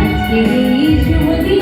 আজকে এই শুভ